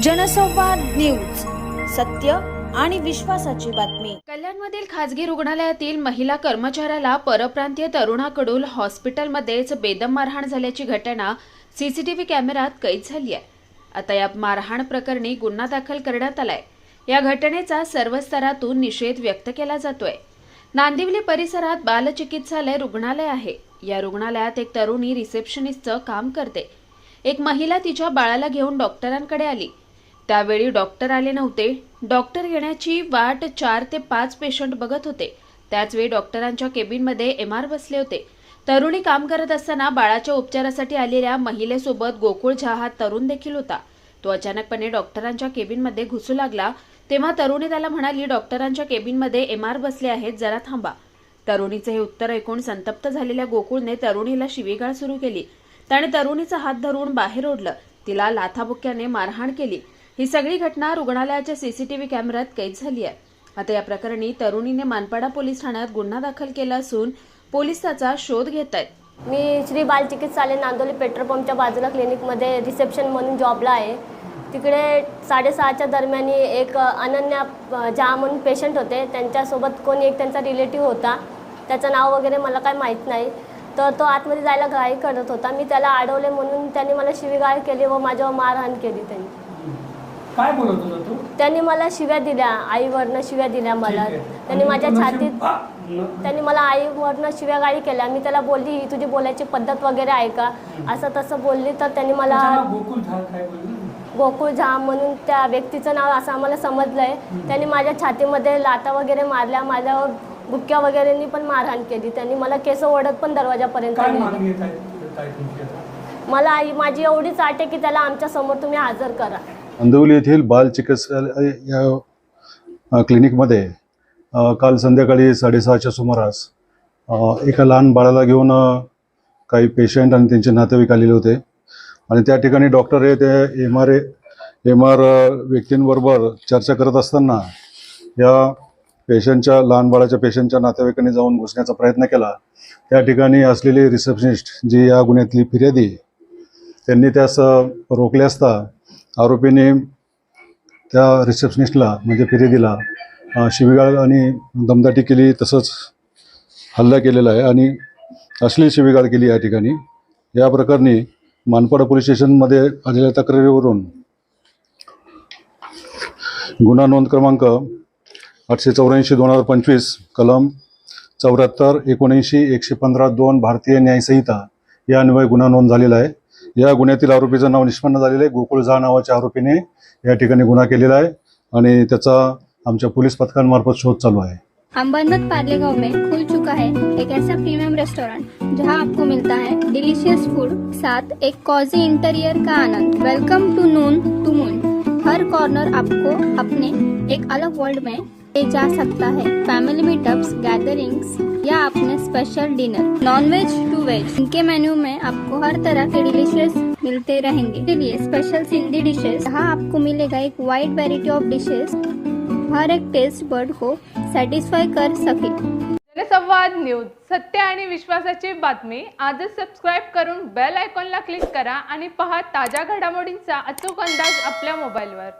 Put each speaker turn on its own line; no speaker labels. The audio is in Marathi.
जनसंवाद न्यूज सत्य आणि विश्वासाची बातमी.
कल्याणमधील खासगी रुग्णालयातील महिला कर्मचाऱ्याला परप्रांतीय तरुणाकडून हॉस्पिटलमध्येच बेदम मारहाण झाल्याची घटना सीसीटीव्ही कॅमेऱ्यात कैद झाली आहे. आता या मारहाण प्रकरणी गुन्हा दाखल करण्यात आलाय. या घटनेचा सर्व स्तरातून निषेध व्यक्त केला जातोय. नांदिवली परिसरात बालचिकित्सालय रुग्णालय आहे. या रुग्णालयात एक तरुणी रिसेप्शनिस्टचं काम करते. एक महिला तिच्या बाळाला घेऊन डॉक्टरांकडे आली. त्यावेळी डॉक्टर आले नव्हते. डॉक्टर येण्याची वाट चार ते पाच पेशंट बघत होते. त्याचवेळी डॉक्टरांच्या केबिनमध्ये एम आर बसले होते. तरुणी काम करत असताना बाळाच्या उपचारासाठी आलेल्या महिलेसोबत गोकुळ झा हा तरुण देखील होता. तो अचानकपणे डॉक्टरांच्या केबिनमध्ये घुसू लागला. तेव्हा तरुणी त्याला म्हणाली डॉक्टरांच्या केबिनमध्ये एम आर बसले आहेत जरा थांबा. तरुणीचे हे उत्तर ऐकून संतप्त झालेल्या गोकुळने तरुणीला शिवीगाळ सुरू केली. त्याने तरुणीचा हात धरून बाहेर ओढलं. तिला लाथाबुक्याने मारहाण केली. ही सगळी घटना रुग्णालयाच्या सीसीटीव्ही कॅमेऱ्यात कैद झाली आहे. आता या प्रकरणी तरुणीने मानपाडा पोलीस ठाण्यात गुन्हा दाखल केला असून पोलीस त्याचा शोध घेत आहेत.
मी श्री बालचिकित्सालय नांदोली पेट्रोल पंपच्या बाजूला क्लिनिकमध्ये रिसेप्शन म्हणून जॉबला आहे. तिकडे साडेसहाच्या दरम्यान एक अनन्या अ, म्हणून पेशंट होते. त्यांच्यासोबत कोणी एक त्यांचा रिलेटिव्ह होता. त्याचं नाव वगैरे मला काय माहीत नाही. तर तो आतमध्ये जायला घाई करत होता. मी त्याला अडवले म्हणून त्यांनी मला शिवीगाळ केली व माझ्यावर मारहाण केली त्यांनी.
काय बोलत होता तू?
त्यांनी मला शिव्या दिल्या आईवरनं शिव्या दिल्या मला.
ठीक आहे.
त्यांनी
आणि
माझ्या छातीत
नशीब- आ, न-
त्यांनी मला आईवरनं शिव्यागाळी केल्या. मी त्याला बोलली ही तुझी बोलायची पद्धत वगैरे आहे का? असं तसं बोलली तर त्यांनी मला
तुझं नाव गोकुळ झा काय बोलली?
गोकुळ झा म्हणून त्या व्यक्तीचं नाव असं आम्हाला समजलंय. त्यांनी माझ्या छातीमध्ये लाता वगैरे मारल्या. माझ्यावर बुक्क्या वगैरेंनी पण मारहाण केली. त्यांनी मला केस ओढत पण दरवाजापर्यंत
काय
नेले.
मागणी आहे काय काय तुमची आता?
मला आई माझी एवढीच आट आहे की त्याला आमच्यासमोर तुम्ही हजर करा.
अंदवली येथील बाल चिकित्सालय या क्लिनिकमध्ये काल संध्याकाळी साडेसहाच्या सुमारास एका लहान बाळाला घेऊन काही पेशंट आणि त्यांचे नातेवाईक आलेले होते. आणि त्या ठिकाणी डॉक्टर हे ते एम आर एम आर व्यक्तींबरोबर चर्चा करत असताना या पेशंटच्या लहान बाळाच्या पेशंटच्या नातेवाईकांनी जाऊन घुसण्याचा प्रयत्न केला. त्या ठिकाणी असलेली रिसेप्शनिस्ट जी या गुन्ह्यातली फिर्यादी त्यांनी त्यास रोखले असता आरोपीने त्या रिसेप्शनिस्टला म्हणजे फिर्यादीला शिवीगाळ आणि दमदाटी केली तसंच हल्ला केलेला आहे आणि अश्लील शिवीगाळ केली या ठिकाणी. या प्रकरणी मानपाडा पोलीस स्टेशनमध्ये आलेल्या तक्रारीवरून गुन्हा नोंद क्रमांक आठशे चौऱ्याऐंशी दोन हजार पंचवीस कलम चौऱ्याहत्तर एकोणऐंशी एकशे पंधरा दोन भारतीय न्यायसंहिता या अन्वये गुन्हा नोंद झालेला आहे. या गुन्ह्यातील आरोपीचं नाव निष्पन्न झालेलं आहे. गोकुळ झा नावाच्या आरोपीने या ठिकाणी गुन्हा केलेला आहे आणि त्याचा आमच्या पोलीस पथकांमार्फत शोध चालू आहे.
अंबरनाथ पार्ले गांव में खुल चुका है एक ऐसा प्रीमियम रेस्टोरेंट जहां आपको मिलता है डिलीशियस फूड साथ एक कॉजी इंटीरियर का आनंद। Welcome to noon to moon her corner आपको अपने एक अलग वर्ल्ड में ले जा सकता है। फैमिली मीटअप्स गैदरिंग्स या अपने special dinner non veg to veg इनके मेन्यू में आपको हर तरह के डिलीशियस मिलते रहेंगे। इसलिए स्पेशल सिंधी डिशेस यहाँ आपको मिलेगा एक वाइड वेराइटी ऑफ डिशेस हर एक टेस्ट बर्ड को सॅटिस्फाय कर सके।
जनसंवाद न्यूज सत्य आणि विश्वासाची बातमी आजच सबस्क्राईब करून बेल आयकॉनला क्लिक करा आणि पहा ताज्या घडामोडींचा अचूक अंदाज आपल्या मोबाईलवर